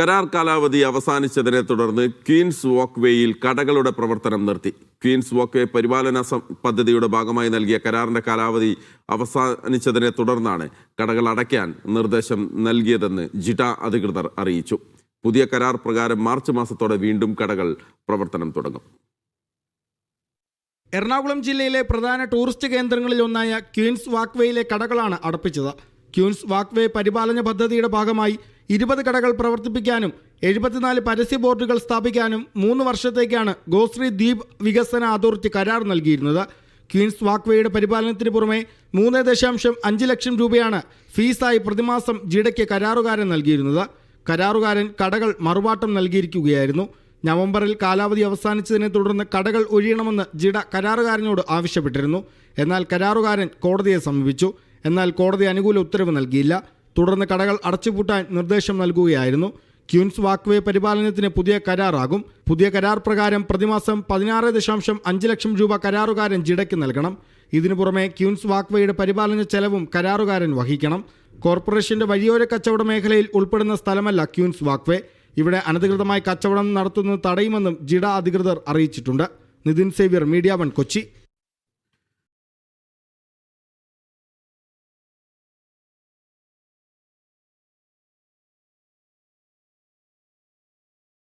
കരാർ കാലാവധി അവസാനിച്ചതിനെ തുടർന്ന് ക്വീൻസ് വാക്ക് വേയിൽ കടകളുടെ പ്രവർത്തനം നിർത്തി. ക്വീൻസ് വാക്ക് വേ പരിപാലന പദ്ധതിയുടെ ഭാഗമായി നൽകിയ കരാറിന്റെ കാലാവധി അവസാനിച്ചതിനെ തുടർന്നാണ് കടകൾ അടയ്ക്കാൻ നിർദ്ദേശം നൽകിയതെന്ന് ജിഡ അധികൃതർ അറിയിച്ചു. പുതിയ കരാർ പ്രകാരം മാർച്ച് മാസത്തോടെ വീണ്ടും കടകൾ പ്രവർത്തനം തുടങ്ങും. എറണാകുളം ജില്ലയിലെ പ്രധാന ടൂറിസ്റ്റ് കേന്ദ്രങ്ങളിൽ ഒന്നായ ക്വീൻസ് വാക്വേയിലെ കടകളാണ് അടപ്പിച്ചത്. ക്വീൻസ് വാക്വേ പരിപാലന പദ്ധതിയുടെ ഭാഗമായി ഇരുപത് കടകൾ പ്രവർത്തിപ്പിക്കാനും എഴുപത്തിനാല് പരസ്യ ബോർഡുകൾ സ്ഥാപിക്കാനും മൂന്ന് വർഷത്തേക്കാണ് ഗോശ്രീ ദ്വീപ് വികസന അതോറിറ്റി കരാർ നൽകിയിരുന്നത്. ക്വീൻസ് വാക്വേയുടെ പരിപാലനത്തിന് പുറമെ മൂന്ന് ദശാംശം അഞ്ച് ലക്ഷം രൂപയാണ് ഫീസായി പ്രതിമാസം ജിഡയ്ക്ക് കരാറുകാരൻ നൽകിയിരുന്നത്. കരാറുകാരൻ കടകൾ മറുപാട്ടം നൽകിയിരിക്കുകയായിരുന്നു. നവംബറിൽ കാലാവധി അവസാനിച്ചതിനെ തുടർന്ന് കടകൾ ഒഴിയണമെന്ന് ജിഡ കരാറുകാരനോട് ആവശ്യപ്പെട്ടിരുന്നു. എന്നാൽ കരാറുകാരൻ കോടതിയെ സമീപിച്ചു. എന്നാൽ കോടതി അനുകൂല ഉത്തരവ് നൽകിയില്ല. തുടർന്ന് കടകൾ അടച്ചുപൂട്ടാൻ നിർദ്ദേശം നൽകുകയായിരുന്നു. ക്യൂൻസ് വാക്വേ പരിപാലനത്തിന് പുതിയ കരാറാകും. പുതിയ കരാർ പ്രകാരം പ്രതിമാസം പതിനാറ് ദശാംശം അഞ്ച് ലക്ഷം രൂപ കരാറുകാരൻ ജിടയ്ക്ക് നൽകണം. ഇതിനു പുറമെ ക്യൂൻസ് വാക്വേയുടെ പരിപാലന ചെലവും കരാറുകാരൻ വഹിക്കണം. കോർപ്പറേഷന്റെ വഴിയോര കച്ചവട മേഖലയിൽ ഉൾപ്പെടുന്ന സ്ഥലമല്ല ക്യൂൻസ് വാക്വേ. ഇവിടെ അനധികൃതമായി കച്ചവടം നടത്തുന്നത് തടയുമെന്നും ജിഡ അധികൃതർ അറിയിച്ചിട്ടുണ്ട്. Nithin Xavier Media One Kochi.